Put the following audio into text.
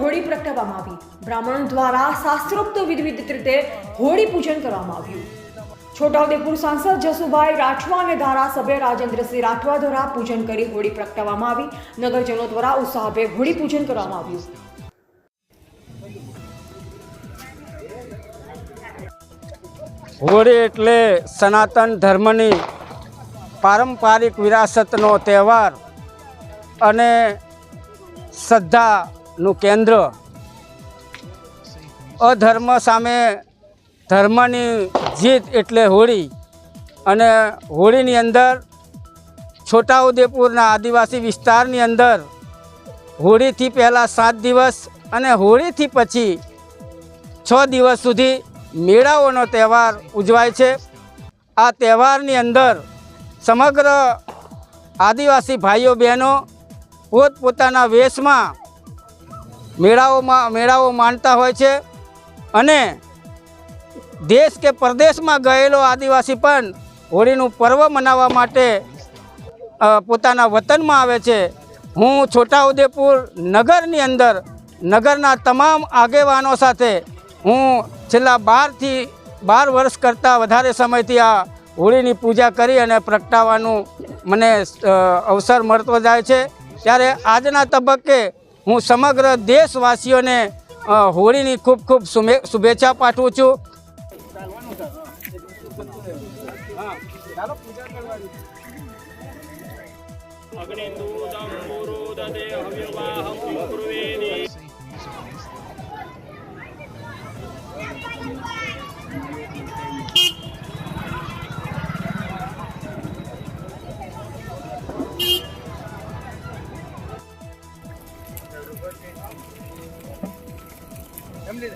હોળી પ્રગટાવવામાં આવી. બ્રાહ્મણ દ્વારા શાસ્ત્રોક્ત વિધિવિધિત રીતે હોળી પૂજન કરવામાં આવ્યું. છોટાઉદેપુર સાંસદ જસુભાઈ રાઠવા અને ધારાસભ્ય રાજેન્દ્રસિંહ રાઠવા દ્વારા પૂજન કરી હોળી પ્રગટાવવામાં આવી. નગરજનો દ્વારા ઉત્સાહભેર હોળી પૂજન કરવામાં આવ્યું. હોળી એટલે સનાતન ધર્મની પારંપરિક વિરાસતનો તહેવાર અને શ્રદ્ધાનું કેન્દ્ર. અધર્મ સામે ધર્મની જીત એટલે હોળી. અને હોળીની અંદર છોટાઉદેપુરના આદિવાસી વિસ્તારની અંદર હોળીથી પહેલાં સાત દિવસ અને હોળીથી પછી છ દિવસ સુધી મેળાઓનો તહેવાર ઉજવાય છે. આ તહેવારની અંદર સમગ્ર આદિવાસી ભાઈઓ બહેનો પોતપોતાના વેશમાં મેળાઓમાં, મેળાઓ માણતા હોય છે અને દેશ કે પરદેશમાં ગયેલો આદિવાસી પણ હોળીનું પર્વ મનાવવા માટે પોતાના વતનમાં આવે છે. હું છોટાઉદેપુર નગરની અંદર, નગરના તમામ આગેવાનો સાથે હું છેલ્લા બારથી, બાર વર્ષ કરતાં વધારે સમયથી આ હોળીની પૂજા કરી અને પ્રગટાવવાનું મને અવસર મળતો જાય છે. ત્યારે આજના તબક્કે હું સમગ્ર દેશવાસીઓને હોળીની ખૂબ ખૂબ શુભેચ્છા પાઠવું છું. અગ્નિ દૂતમ પુરુદતે હવ્યવાહમ કુર્વે એમની